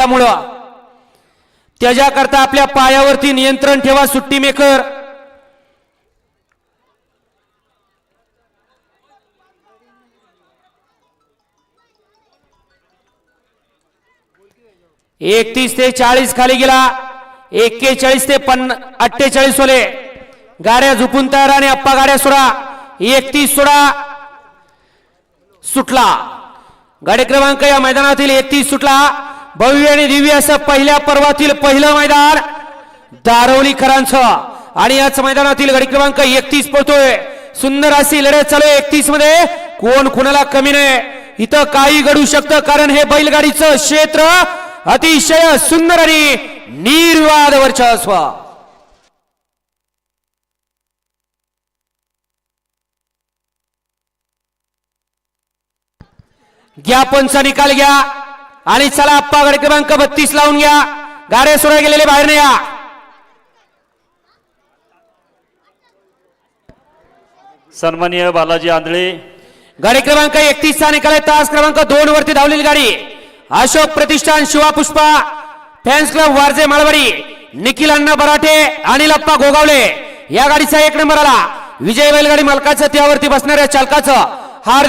त्यामुळं त्याच्याकरता आपल्या पायावरती नियंत्रण ठेवा सुट्टी मेकर. एकतीस ते चाळीस खाली गेला. एक्केचाळीस ते पन्ना अठ्ठेचाळीस सोले गाड्या झुपून तयार आणि अप्पा गाड्या सोडा. एकतीस सोडा. सुटला. गाडी क्रमांक या मैदानातील एकतीस सुटला. भव्य आणि दिव्य असं पहिल्या पर्वातील पहिलं मैदान दारवलीकरांचं आणि याच मैदानातील गडी क्रमांक एकतीस पोहतोय सुंदर अशी लढत चालू आहे एकतीसमध्ये. कोण कुणाला कमी नाही. इथं काही घडू शकतं कारण हे बैलगाडीचं क्षेत्र अतिशय सुंदर आणि निर्वाद वर्चस्व. ज्ञापनचा निकाल घ्या. आणि चला आप्पा गाडी क्रमांक बत्तीस लावून घ्या. गाड्या सोडा गेलेले बाहेर नाही या सन्माननीय बालाजी आंधळे. गाडी क्रमांक एकतीस चा निकाल तास क्रमांक दोन वरती धावलेली गाडी. अशोक प्रतिष्ठान शिवा पुष्पा फॅन्स क्लब वारजे माळवाडी निखिल अण्णा बराठे अनिल अप्पा गोगावले. या गाडीचा एक नंबर आला. विजय बैलगाडी मालकाचं त्यावरती बसणाऱ्या चालकाचं हार्दिक